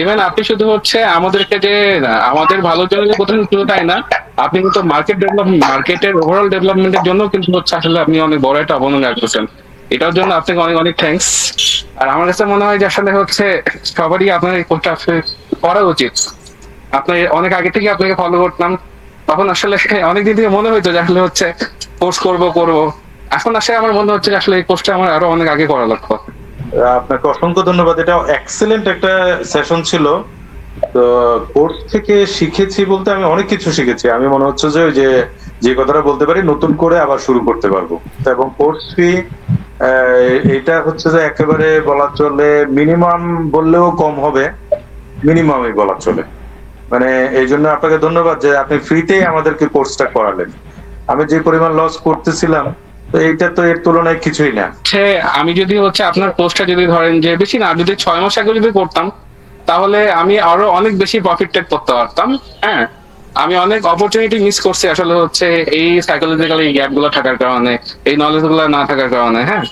Even আপনি শুধু হচ্ছে আমাদেরকে যে, আমাদের ভালোর জন্য কোথাও শুধু তাই না, আপনি কিন্তু মার্কেট ডেভেলপমেন্ট মার্কেটের ওভারঅল ডেভেলপমেন্টের জন্য কিন্তু হচ্ছে আসলে আপনি অনেক বড় একটা অবদান রাখতেছেন এটার জন্য আপনাকে অনেক অনেক থ্যাঙ্কস আর আমার কাছে মনে হয় যে আসলে হচ্ছে সবারই আপনার এই কোর্সটা করা উচিত। আপনার অনেক আগে থেকে আপনাকে ফলো করতাম। তখন আসলে অনেকদিন থেকে মনে হইতো যে আসলে হচ্ছে কোর্স করব করব। এখন আসলে আমার মনে হচ্ছে আসলে এই কোর্সটা আমার আরও অনেক আগে করা লাগতো আপনাকে অসংখ্য ধন্যবাদ। এটা এক্সেলেন্ট একটা সেশন ছিল। তো কোর্স থেকে শিখেছি বলতে আমি অনেক কিছু শিখেছি। আমি মনে হচ্ছে যে যে যে কথাটা বলতে পারি, নতুন করে আবার শুরু করতে পারব। এবং কোর্স ফি এটা হচ্ছে যে একেবারে বলা চলে মিনিমাম বললেও কম হবে। মিনিমামই বলা চলে। মানে এই জন্য আপনাকে ধন্যবাদ যে আপনি ফ্রিতেই আমাদেরকে কোর্সটা করালেন। আমি যে পরিমাণ লস করতেছিলাম তো এইটা তো এর তুলনায় কিছুই না। হচ্ছে আমি যদি হচ্ছে আপনার পোস্টটা যদি ধরেন যে, বেশি না যদি ছয় মাস আগে যদি করতাম, তাহলে আমি আরও অনেক বেশি প্রফিট টেক করতে পারতাম হ্যাঁ? আমি অনেক অপরচুনিটি মিস করছি আসলে হচ্ছে এই সাইকোলজিক্যাল এই গ্যাপগুলো থাকার কারণে, এই নলেজগুলো না থাকার কারণে হ্যাঁ?